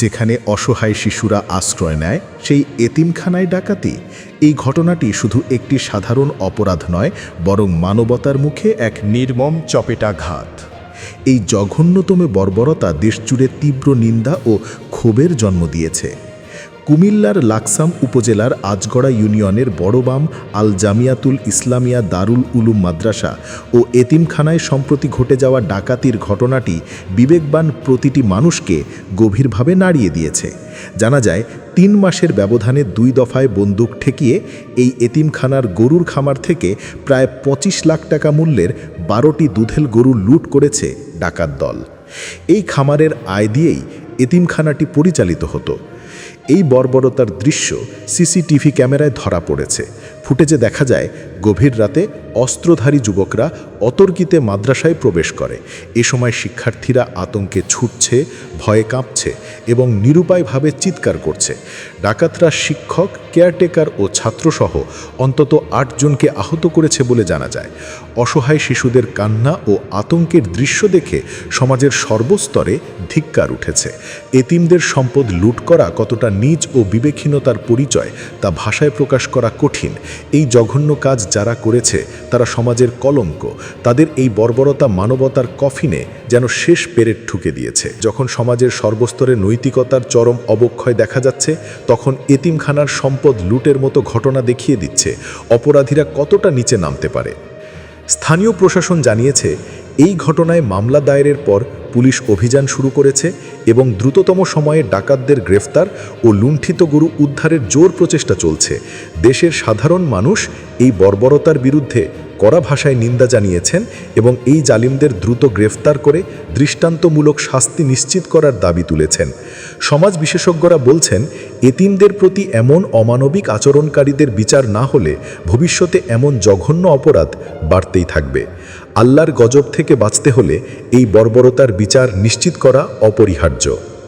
যেখানে অসহায় শিশুরা আশ্রয় নেয়, সেই এতিমখানায় ডাকাতি। এই ঘটনাটি শুধু একটি সাধারণ অপরাধ নয়, বরং মানবতার মুখে এক নির্মম চপেটাঘাত। এই জঘন্যতমে বর্বরতা দেশজুড়ে তীব্র নিন্দা ও ক্ষোভের জন্ম দিয়েছে। কুমিল্লার লাকসাম উপজেলার আজগড়া ইউনিয়নের বড়বাম আল জামিয়াতুল ইসলামিয়া দারুল উলুম মাদ্রাসা ও এতিমখানায় সম্প্রতি ঘটে যাওয়া ডাকাতির ঘটনাটি বিবেকবান প্রতিটি মানুষকে গভীরভাবে নাড়িয়ে দিয়েছে। জানা যায়, তিন মাসের ব্যবধানে দুই দফায় বন্দুক ঠেকিয়ে এই এতিমখানার গরুর খামার থেকে প্রায় পঁচিশ লাখ টাকা মূল্যের বারোটি দুধেল গরু লুট করেছে ডাকাত দল। এই খামারের আয় দিয়েই এতিমখানাটি পরিচালিত হতো। এই বর্বরতার দৃশ্য সিসিটিভি ক্যামেরায় ধরা পড়েছে। ফুটেজে দেখা যায় গভীর রাতে অস্ত্রধারী যুবকরা অতর্কিতে মাদ্রাসায় প্রবেশ করে। এ সময় শিক্ষার্থীরা আতঙ্কে ছুটছে, ভয়ে কাঁপছে এবং নিরুপায়ভাবে চিৎকার করছে। ডাকাতরা শিক্ষক, কেয়ারটেকার ও ছাত্রসহ অন্তত আটজনকে আহত করেছে বলে জানা যায়। অসহায় শিশুদের কান্না ও আতঙ্কের দৃশ্য দেখে সমাজের সর্বস্তরে ধিক্কার উঠেছে। এতিমদের সম্পদ লুট করা কতটা নিজ ও বিবেকহীনতার পরিচয় তা ভাষায় প্রকাশ করা কঠিন। এই জঘন্য কাজ যারা করেছে তারা সমাজের কলঙ্ক। তাদের এই বর্বরতা মানবতার কফিনে যেন শেষ পেরেট ঠুকে দিয়েছে। যখন সমাজের সর্বস্তরে নৈতিকতার চরম অবক্ষয় দেখা যাচ্ছে, তখন এতিমখানার সম্পদ লুটের মতো ঘটনা দেখিয়ে দিচ্ছে। অপরাধীরা কতটা নিচে নামতে পারে? স্থানীয় প্রশাসন জানিয়েছে, এই ঘটনায় মামলা দায়েরের পর পুলিশ অভিযান শুরু করেছে এবং দ্রুততম সময়ে ডাকাতদের গ্রেফতার ও লুণ্ঠিত গরু উদ্ধারের জোর প্রচেষ্টা চলছে। দেশের সাধারণ মানুষ এই বর্বরতার বিরুদ্ধে কড়া ভাষায় নিন্দা জানিয়েছেন এবং এই জালিমদের দ্রুত গ্রেফতার করে দৃষ্টান্তমূলক শাস্তি নিশ্চিত করার দাবি তুলেছেন। সমাজ বিশেষজ্ঞরা বলছেন, এতিমদের প্রতি এমন অমানবিক আচরণকারীদের বিচার না হলে ভবিষ্যতে এমন জঘন্য অপরাধ বাড়তেই থাকবে। আল্লাহর গজব থেকে বাঁচতে হলে এই বর্বরতার বিচার নিশ্চিত করা অপরিহার্য।